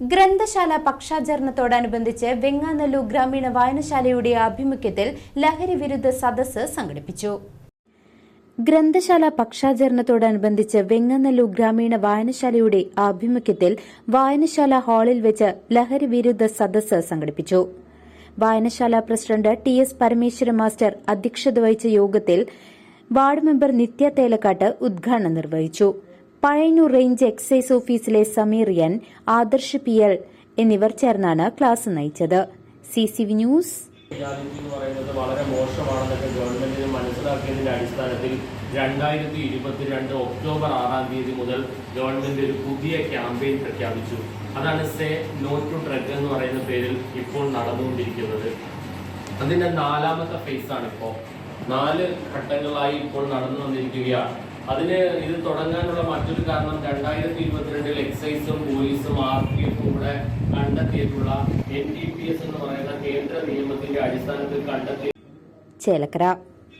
ഗ്രന്ഥശാല പക്ഷാചരണത്തോടനുബന്ധിച്ച് വെങ്ങാനല്ലൂർ ഗ്രാമീണ വായനശാലയുടെ ആഭിമുഖ്യത്തിൽ ലഹരി വിരുദ്ധ സദസ്സ് സംഘടിപ്പിച്ചു. ഗ്രന്ഥശാല പക്ഷാചരണത്തോടനുബന്ധിച്ച് വെങ്ങനല്ലൂർ ഗ്രാമീണ വായനശാലയുടെ ആഭിമുഖ്യത്തിൽ വായനശാല ഹാളിൽ വെച്ച് ലഹരി വിരുദ്ധ സദസ്സ് സംഘടിപ്പിച്ചു. വായനശാല president T S Parameswara master അധ്യക്ഷത വഹിച്ച യോഗത്തിൽ വാർഡ് മെമ്പർ നിത്യ തേലക്കാട്ട് ഉദ്ഘാടനം നിർവഹിച്ചു. പഴയന്നൂർ റേഞ്ച് എക്സൈസ് ഓഫീസിലെ സമീറിയൻ ആദർശ് പി എൽ എന്നിവർ ചേർന്നാണ് ക്ലാസ് നയിച്ചത്. സി സി വി ന്യൂസ് വളരെ മോശമാണെന്നൊക്കെ ഗവൺമെന്റിന് മനസ്സിലാക്കിയതിന്റെ അടിസ്ഥാനത്തിൽ രണ്ടായിരത്തി ഇരുപത്തിരണ്ട് ഒക്ടോബർ ആറാം തീയതി മുതൽ ഗവൺമെന്റ് ഒരു പുതിയ ക്യാമ്പയിൻ പ്രഖ്യാപിച്ചു. അതാണ് സേ നോ ടു ഡ്രഗ് എന്ന് പറയുന്ന പേരിൽ ഇപ്പോൾ നടന്നുകൊണ്ടിരിക്കുന്നത്. അതിന്റെ നാലാമത്തെ ഫേസ് ആണ് ഇപ്പോൾ നാല് ഘട്ടങ്ങളായി ഇപ്പോൾ നടന്നു വന്നിരിക്കുകയാണ് അതിന് ഇത് തുടങ്ങാനുള്ള കാരണം രണ്ടായിരത്തി ഇരുപത്തിരണ്ടിൽ എക്സൈസും പോലീസും ആർ പി എഫും കൂടെ കണ്ടെത്തിയിട്ടുള്ള എൻ ഡി പി എസ് എന്ന് പറയുന്ന കേന്ദ്ര നിയമത്തിന്റെ അടിസ്ഥാനത്തിൽ കണ്ടെത്തി ചേലക്കര.